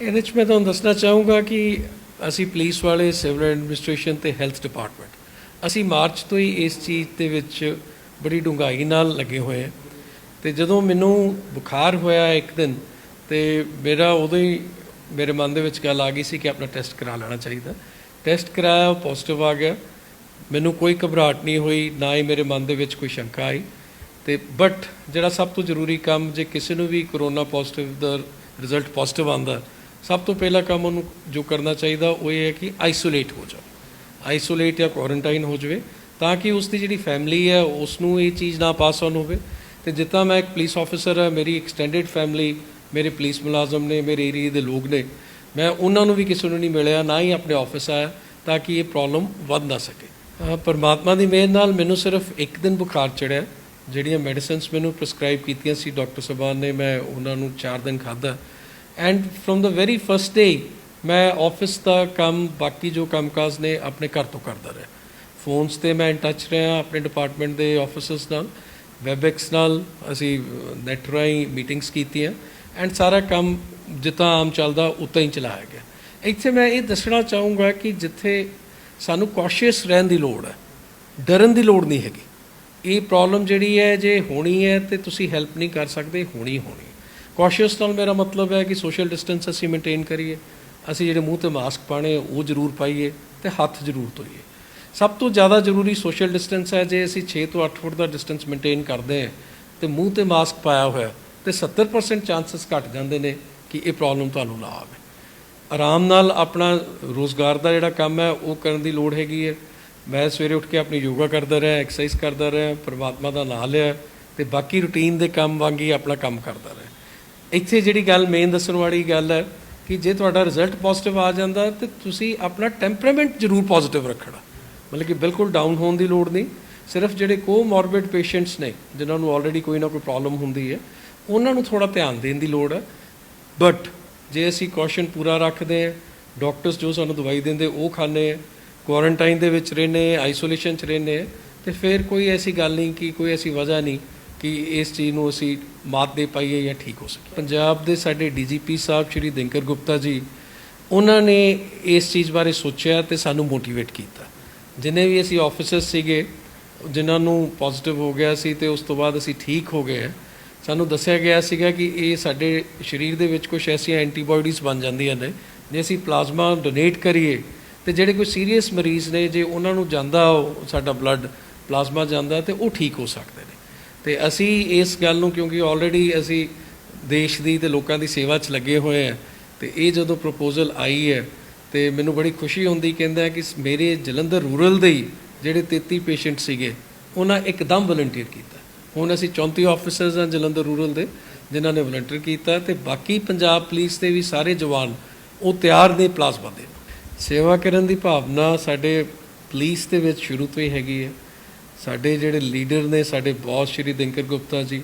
ਇਹਦੇ ਵਿੱਚ ਮੈਂ ਤੁਹਾਨੂੰ ਦੱਸਣਾ ਚਾਹੂੰਗਾ ਕਿ ਅਸੀਂ ਪੁਲਿਸ ਵਾਲੇ ਸਿਵਲ ਐਡਮਿਨਿਸਟ੍ਰੇਸ਼ਨ ਤੇ ਹੈਲਥ ਡਿਪਾਰਟਮੈਂਟ ਅਸੀਂ ਮਾਰਚ ਤੋਂ ਹੀ ਇਸ ਚੀਜ਼ ਦੇ ਵਿੱਚ ਬੜੀ ਡੂੰਘਾਈ ਨਾਲ ਲੱਗੇ ਹੋਏ ਹਾਂ। ਤੇ ਜਦੋਂ ਮੈਨੂੰ ਬੁਖਾਰ ਹੋਇਆ ਇੱਕ ਦਿਨ, ਤੇ ਮੇਰਾ ਉਦੋਂ ਹੀ ਮੇਰੇ ਮਨ ਦੇ ਵਿੱਚ ਗੱਲ ਆ ਗਈ ਸੀ ਕਿ ਆਪਣਾ ਟੈਸਟ ਕਰਾ ਲੈਣਾ ਚਾਹੀਦਾ। ਟੈਸਟ ਕਰਾਇਆ ਪੋਜ਼ਿਟਿਵ ਆ ਗਿਆ। ਮੈਨੂੰ ਕੋਈ ਘਬਰਾਹਟ ਨਹੀਂ ਹੋਈ, ਨਾ ਹੀ ਮੇਰੇ ਮਨ ਦੇ ਵਿੱਚ ਕੋਈ ਸ਼ੰਕਾ ਆਈ। ਤੇ ਬਟ ਜਿਹੜਾ ਸਭ ਤੋਂ ਜ਼ਰੂਰੀ ਕੰਮ, ਜੇ ਕਿਸੇ ਨੂੰ ਵੀ ਕਰੋਨਾ ਪੋਜ਼ਿਟਿਵ ਦਾ ਰਿਜ਼ਲਟ ਪੋਜ਼ਿਟਿਵ ਆਂਦਾ ਸਭ ਤੋਂ ਪਹਿਲਾ ਕੰਮ ਉਹਨੂੰ ਜੋ ਕਰਨਾ ਚਾਹੀਦਾ ਉਹ ਇਹ ਹੈ ਕਿ ਆਈਸੋਲੇਟ ਹੋ ਜਾਓ। ਆਈਸੋਲੇਟ ਜਾਂ ਕੁਆਰੰਟਾਈਨ ਹੋ ਜਾਵੇ ਤਾਂ ਕਿ ਉਸ ਦੀ ਜਿਹੜੀ ਫੈਮਿਲੀ ਹੈ ਉਸ ਨੂੰ ਇਹ ਚੀਜ਼ ਨਾ ਪਾਸ ਆਨ ਹੋਵੇ। ਤੇ ਜਿੱਦਾਂ ਮੈਂ ਇੱਕ ਪੁਲਿਸ ਆਫੀਸਰ ਹਾਂ, ਮੇਰੀ ਐਕਸਟੈਂਡਡ ਫੈਮਿਲੀ ਮੇਰੇ ਪੁਲਿਸ ਮੁਲਾਜ਼ਮ ਨੇ, ਮੇਰੇ ਏਰੀਏ ਦੇ ਲੋਕ ਨੇ, ਮੈਂ ਉਹਨਾਂ ਨੂੰ ਵੀ ਕਿਸੇ ਨੂੰ ਨਹੀਂ ਮਿਲਿਆ, ਨਾ ਹੀ ਆਪਣੇ ਆਫਿਸ ਆਇਆ ਤਾਂ ਕਿ ਇਹ ਪ੍ਰੋਬਲਮ ਵੱਧ ਨਾ ਸਕੇ। ਪਰਮਾਤਮਾ ਦੀ ਮਿਹਰ ਨਾਲ ਮੈਨੂੰ ਸਿਰਫ ਇੱਕ ਦਿਨ ਬੁਖਾਰ ਚੜਿਆ, ਜਿਹੜੀਆਂ ਮੈਡੀਸਿਨਸ ਮੈਨੂੰ ਪ੍ਰਸਕ੍ਰਾਈਬ ਕੀਤੀਆਂ ਸੀ ਡਾਕਟਰ ਸਾਹਿਬਾਨ ਨੇ, ਮੈਂ ਉਹਨਾਂ ਨੂੰ 4 ਦਿਨ ਖਾਧਾ। And from the very first day ਮੈਂ ਆਫਿਸ ਦਾ ਕੰਮ, ਬਾਕੀ ਜੋ ਕੰਮਕਾਜ ਨੇ, ਆਪਣੇ ਘਰ ਤੋਂ ਕਰਦਾ ਰਿਹਾ। ਫੋਨਸ ਤੇ ਮੈਂ ਇਨ ਟੱਚ ਰਿਹਾ, ਆਪਣੇ ਡਿਪਾਰਟਮੈਂਟ ਦੇ ਆਫਿਸਰਸ ਨਾਲ ਵੈਬਐਕਸ ਨਾਲ ਅਸੀਂ ਨੈਟ ਰਾਹੀਂ ਮੀਟਿੰਗਸ ਕੀਤੀਆਂ। ਐਂਡ ਸਾਰਾ ਕੰਮ ਜਿੱਦਾਂ ਆਮ ਚੱਲਦਾ ਉਤਾਂ ਹੀ ਚਲਾਇਆ ਗਿਆ। ਇੱਥੇ ਮੈਂ ਇਹ ਦੱਸਣਾ ਚਾਹੂੰਗਾ ਕਿ ਜਿੱਥੇ ਸਾਨੂੰ ਕੌਸ਼ੀਅਸ ਰਹਿਣ ਦੀ ਲੋੜ ਹੈ, ਡਰਨ ਦੀ ਲੋੜ ਨਹੀਂ ਹੈਗੀ। ਇਹ ਪ੍ਰੋਬਲਮ ਜਿਹੜੀ ਹੈ, ਜੇ ਹੋਣੀ ਹੈ, ਤੇ ਤੁਸੀਂ ਹੈਲਪ ਨਹੀਂ ਕਰ ਸਕਦੇ, ਹੋਣੀ ਹੋਣੀ ਕੌਸ਼ੀਅਸ ਨਾਲ ਮੇਰਾ ਮਤਲਬ ਹੈ ਕਿ ਸੋਸ਼ਲ ਡਿਸਟੈਂਸ ਅਸੀਂ ਮੇਨਟੇਨ ਕਰੀਏ। ਅਸੀਂ ਜਿਹੜੇ ਮੂੰਹ ਤੇ ਮਾਸਕ ਪਾਣੇ ਉਹ ਜ਼ਰੂਰ ਪਾਈਏ ਤੇ ਹੱਥ ਜ਼ਰੂਰ ਧੋਈਏ। ਸਭ ਤੋਂ ਜ਼ਿਆਦਾ ਜ਼ਰੂਰੀ ਸੋਸ਼ਲ ਡਿਸਟੈਂਸ ਹੈ, ਜੇ ਅਸੀਂ 6 ਤੋਂ 8 ਫੁੱਟ ਦਾ ਡਿਸਟੈਂਸ ਮੇਨਟੇਨ ਕਰਦੇ ਹਾਂ, ਤੇ ਮੂੰਹ ਤੇ ਮਾਸਕ ਪਾਇਆ ਹੋਇਆ ਤੇ 70% ਚਾਂਸਸ ਘਟ ਜਾਂਦੇ ਨੇ ਕਿ ਇਹ ਪ੍ਰੋਬਲਮ ਤੁਹਾਨੂੰ ਨਾ ਆਵੇ। ਆਰਾਮ ਨਾਲ ਆਪਣਾ ਰੋਜ਼ਗਾਰ ਦਾ ਜਿਹੜਾ ਕੰਮ ਹੈ, ਉਹ ਕਰਨ ਦੀ ਲੋੜ ਹੈਗੀ ਹੈ। ਮੈਂ ਸਵੇਰੇ ਉੱਠ ਕੇ ਆਪਣੀ ਯੋਗਾ ਕਰਦਾ ਰਿਹਾ ਐਕਸਰਸਾਈਜ਼ ਕਰਦਾ ਰਿਹਾ, ਪਰਮਾਤਮਾ ਦਾ ਨਾਮ ਲਿਆ, ਤੇ ਬਾਕੀ ਰੁਟੀਨ ਦੇ ਕੰਮ ਵਾਂਗੀ ਆਪਣਾ ਕੰਮ ਕਰਦਾ ਰਿਹਾ। ਇੱਥੇ ਜਿਹੜੀ ਗੱਲ ਮੇਨ ਦੱਸਣ ਵਾਲੀ ਗੱਲ ਹੈ ਕਿ ਜੇ ਤੁਹਾਡਾ ਰਿਜ਼ਲਟ ਪੋਜ਼ਿਟਿਵ ਆ ਜਾਂਦਾ ਤੇ ਤੁਸੀਂ ਆਪਣਾ ਟੈਂਪਰਾਮੈਂਟ ਜ਼ਰੂਰ ਪੋਜ਼ਿਟਿਵ ਰੱਖਣਾ। ਮਤਲਬ ਕਿ ਬਿਲਕੁਲ ਡਾਊਨ ਹੋਣ ਦੀ ਲੋੜ ਨਹੀਂ। ਸਿਰਫ ਜਿਹੜੇ ਕੋਮੋਰਬਿਡ ਪੇਸ਼ੈਂਟਸ ਨੇ, ਜਿਨ੍ਹਾਂ ਨੂੰ ਆਲਰੇਡੀ ਕੋਈ ਨਾ ਕੋਈ ਪ੍ਰੋਬਲਮ ਹੁੰਦੀ ਹੈ, ਉਹਨਾਂ ਨੂੰ ਥੋੜਾ ਧਿਆਨ ਦੇਣ ਦੀ ਲੋੜ ਹੈ। ਬਟ ਜੇ ਅਸੀਂ ਕੌਸ਼ਨ ਪੂਰਾ ਰੱਖਦੇ ਹਾਂ ਡਾਕਟਰਸ ਜੋ ਸਾਨੂੰ ਦਵਾਈ ਦਿੰਦੇ, ਉਹ ਖਾਂਦੇ ਆ ਕੁਆਰੰਟਾਈਨ ਦੇ ਵਿੱਚ ਰਹਿੰਦੇ ਆਈਸੋਲੇਸ਼ਨ 'ਚ ਰਹਿੰਦੇ ਆ ਤੇ ਫਿਰ ਕੋਈ ਐਸੀ ਗੱਲ ਨਹੀਂ ਕਿ ਕੋਈ ਐਸੀ ਵਜ੍ਹਾ ਨਹੀਂ ਕਿ ਇਸ ਚੀਜ਼ ਨੂੰ ਅਸੀਂ ਮਾਤ ਦੇ ਪਾਈਏ ਜਾਂ ਠੀਕ ਹੋ ਸਕੇ। ਪੰਜਾਬ ਦੇ ਸਾਡੇ ਡੀਜੀਪੀ ਸਾਹਿਬ ਸ਼੍ਰੀ ਦਿਨਕਰ ਗੁਪਤਾ ਜੀ, ਉਹਨਾਂ ਨੇ ਇਸ ਚੀਜ਼ ਬਾਰੇ ਸੋਚਿਆ ਤੇ ਸਾਨੂੰ ਮੋਟੀਵੇਟ ਕੀਤਾ। ਜਿੰਨੇ ਵੀ ਅਸੀਂ ਆਫੀਸਰਸ ਸੀਗੇ, ਜਿਨ੍ਹਾਂ ਨੂੰ ਪੋਜ਼ਿਟਿਵ ਹੋ ਗਿਆ ਸੀ ਤੇ ਉਸ ਤੋਂ ਬਾਅਦ ਅਸੀਂ ਠੀਕ ਹੋ ਗਏ ਹਾਂ, ਸਾਨੂੰ ਦੱਸਿਆ ਗਿਆ ਸੀਗਾ ਕਿ ਇਹ ਸਾਡੇ ਸਰੀਰ ਦੇ ਵਿੱਚ ਕੁਝ ਐਸੀਆਂ ਐਂਟੀਬਾਡੀਜ਼ ਬਣ ਜਾਂਦੀਆਂ ਨੇ, ਜੇ ਅਸੀਂ ਪਲਾਜ਼ਮਾ ਡੋਨੇਟ ਕਰੀਏ, ਤੇ ਜਿਹੜੇ ਕੋਈ ਸੀਰੀਅਸ ਮਰੀਜ਼ ਨੇ, ਜੇ ਉਹਨਾਂ ਨੂੰ ਜਾਂਦਾ ਉਹ ਸਾਡਾ ਬਲੱਡ ਪਲਾਜ਼ਮਾ ਜਾਂਦਾ ਤੇ ਉਹ ਠੀਕ ਹੋ ਸਕਦੇ ਨੇ। ਤੇ ਅਸੀਂ ਇਸ ਗੱਲ ਨੂੰ ਕਿਉਂਕਿ ਆਲਰੇਡੀ ਅਸੀਂ ਦੇਸ਼ ਦੀ ਤੇ ਲੋਕਾਂ ਦੀ ਸੇਵਾ 'ਚ ਲੱਗੇ ਹੋਏ ਆ ਤੇ ਇਹ ਜਦੋਂ ਪ੍ਰਪੋਜ਼ਲ ਆਈ ਹੈ ਤੇ ਮੈਨੂੰ ਬੜੀ ਖੁਸ਼ੀ ਹੁੰਦੀ ਕਹਿੰਦਾ ਕਿ ਮੇਰੇ ਜਲੰਧਰ ਰੂਰਲ ਦੇ ਹੀ ਜਿਹੜੇ 33 ਪੇਸ਼ੈਂਟ ਸੀਗੇ, ਉਹਨਾਂ ਇੱਕਦਮ ਵਲੰਟੀਅਰ ਕੀਤਾ। ਹੁਣ ਅਸੀਂ 34 ਆਫੀਸਰਸ ਹਾਂ ਜਲੰਧਰ ਰੂਰਲ ਦੇ, ਜਿਨ੍ਹਾਂ ਨੇ ਵਲੰਟੀਅਰ ਕੀਤਾ ਤੇ ਬਾਕੀ ਪੰਜਾਬ ਪੁਲਿਸ ਦੇ ਵੀ ਸਾਰੇ ਜਵਾਨ ਉਹ ਤਿਆਰ ਨੇ ਪਲਾਜ਼ਮਾ ਦੇ ਸੇਵਾ ਕਰਨ ਦੀ ਭਾਵਨਾ ਸਾਡੇ ਪੁਲਿਸ ਦੇ ਵਿੱਚ ਸ਼ੁਰੂ ਤੋਂ ਹੀ ਹੈਗੀ ਹੈ। ਸਾਡੇ ਜਿਹੜੇ ਲੀਡਰ ਨੇ, ਸਾਡੇ ਬੌਸ ਸ਼੍ਰੀ ਦਿਨਕਰ ਗੁਪਤਾ ਜੀ,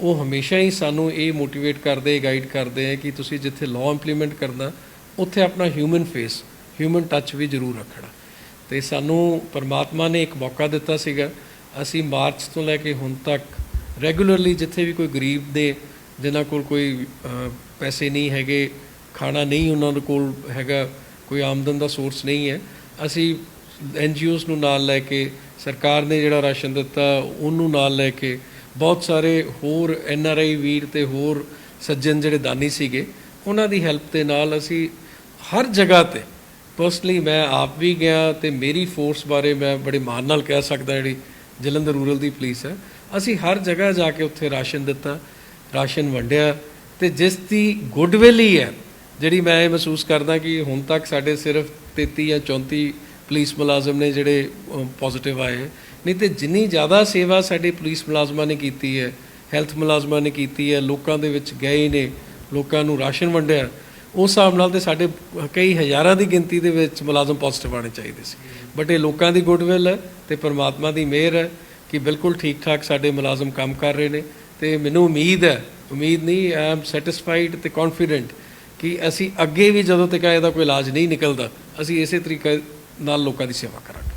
ਉਹ ਹਮੇਸ਼ਾ ਹੀ ਸਾਨੂੰ ਇਹ ਮੋਟੀਵੇਟ ਕਰਦੇ ਗਾਈਡ ਕਰਦੇ ਆ ਕਿ ਤੁਸੀਂ ਜਿੱਥੇ ਲਾਅ ਇੰਪਲੀਮੈਂਟ ਕਰਨਾ, ਉੱਥੇ ਆਪਣਾ ਹਿਊਮਨ ਫੇਸ ਹਿਊਮਨ ਟੱਚ ਵੀ ਜ਼ਰੂਰ ਰੱਖਣਾ। ਤੇ ਸਾਨੂੰ ਪਰਮਾਤਮਾ ਨੇ ਇੱਕ ਮੌਕਾ ਦਿੱਤਾ ਸੀਗਾ, ਅਸੀਂ ਮਾਰਚ ਤੋਂ ਲੈ ਕੇ ਹੁਣ ਤੱਕ ਰੈਗੂਲਰਲੀ ਜਿੱਥੇ ਵੀ ਕੋਈ ਗਰੀਬ ਦੇ ਜਿਨ੍ਹਾਂ ਕੋਲ ਕੋਈ ਪੈਸੇ ਨਹੀਂ ਹੈਗੇ, ਖਾਣਾ ਨਹੀਂ ਉਹਨਾਂ ਦੇ ਕੋਲ ਹੈਗਾ, ਕੋਈ ਆਮਦਨ ਦਾ ਸੋਰਸ ਨਹੀਂ ਹੈ, ਅਸੀਂ ਐਨਜੀਓਜ਼ ਨੂੰ ਨਾਲ ਲੈ ਕੇ ਸਰਕਾਰ ਨੇ ਜਿਹੜਾ ਰਾਸ਼ਨ ਦਿੱਤਾ, ਉਹਨੂੰ ਨਾਲ ਲੈ ਕੇ ਬਹੁਤ ਸਾਰੇ ਹੋਰ ਐੱਨ ਆਰ ਆਈ ਵੀਰ ਤੇ ਹੋਰ ਸੱਜਣ ਜਿਹੜੇ ਦਾਨੀ ਸੀਗੇ, ਉਹਨਾਂ ਦੀ ਹੈਲਪ ਦੇ ਨਾਲ ਅਸੀਂ ਹਰ ਜਗ੍ਹਾ ਤੇ ਪਰਸਨਲੀ ਮੈਂ ਆਪ ਵੀ ਗਿਆ ਤੇ ਮੇਰੀ ਫੋਰਸ ਬਾਰੇ ਮੈਂ ਬੜੇ ਮਾਣ ਨਾਲ ਕਹਿ ਸਕਦਾ ਜਿਹੜੀ ਜਲੰਧਰ ਰੂਰਲ ਦੀ ਪੁਲਿਸ ਹੈ। ਅਸੀਂ ਹਰ ਜਗ੍ਹਾ ਜਾ ਕੇ ਉੱਥੇ ਰਾਸ਼ਨ ਦਿੱਤਾ, ਰਾਸ਼ਨ ਵੰਡਿਆ ਤੇ ਜਿਸ ਦੀ ਗੁੱਡਵਿਲ ਹੀ ਹੈ, ਜਿਹੜੀ ਮੈਂ ਇਹ ਮਹਿਸੂਸ ਕਰਦਾ ਕਿ ਹੁਣ ਤੱਕ ਸਾਡੇ ਸਿਰਫ 33 ਜਾਂ 34 ਪੁਲਿਸ ਮੁਲਾਜ਼ਮ ਨੇ ਜਿਹੜੇ ਪੋਜ਼ਿਟਿਵ ਆਏ। ਨਹੀਂ ਤੇ ਜਿੰਨੀ ਜ਼ਿਆਦਾ ਸੇਵਾ ਸਾਡੇ ਪੁਲਿਸ ਮੁਲਾਜ਼ਮਾਂ ਨੇ ਕੀਤੀ ਹੈ ਹੈਲਥ ਮੁਲਾਜ਼ਮਾਂ ਨੇ ਕੀਤੀ ਹੈ, ਲੋਕਾਂ ਦੇ ਵਿੱਚ ਗਏ ਨੇ, ਲੋਕਾਂ ਨੂੰ ਰਾਸ਼ਨ ਵੰਡਿਆ, ਉਸ ਹਿਸਾਬ ਨਾਲ ਤੇ ਸਾਡੇ ਕਈ ਹਜ਼ਾਰਾਂ ਦੀ ਗਿਣਤੀ ਦੇ ਵਿੱਚ ਮੁਲਾਜ਼ਮ ਪੋਜ਼ਿਟਿਵ ਆਣੇ ਚਾਹੀਦੇ ਸੀ। ਬਟ ਇਹ ਲੋਕਾਂ ਦੀ ਗੁੱਡਵਿਲ ਹੈ ਤੇ ਪਰਮਾਤਮਾ ਦੀ ਮਿਹਰ ਹੈ ਕਿ ਬਿਲਕੁਲ ਠੀਕ ਠਾਕ ਸਾਡੇ ਮੁਲਾਜ਼ਮ ਕੰਮ ਕਰ ਰਹੇ ਨੇ। ਤੇ ਮੈਨੂੰ ਉਮੀਦ ਹੈ, ਉਮੀਦ ਨਹੀਂ ਆਈ ਐਮ ਸੈਟੀਸਫਾਈਡ ਤੇ ਕੌਨਫੀਡੈਂਟ ਕਿ ਅਸੀਂ ਅੱਗੇ ਵੀ ਜਦੋਂ ਤੱਕ ਇਹਦਾ ਕੋਈ ਇਲਾਜ ਨਹੀਂ ਨਿਕਲਦਾ, ਅਸੀਂ ਇਸੇ ਤਰੀਕੇ ਨਾਲ ਲੋਕਾਂ ਦੀ ਸੇਵਾ ਕਰਾਂਗੇ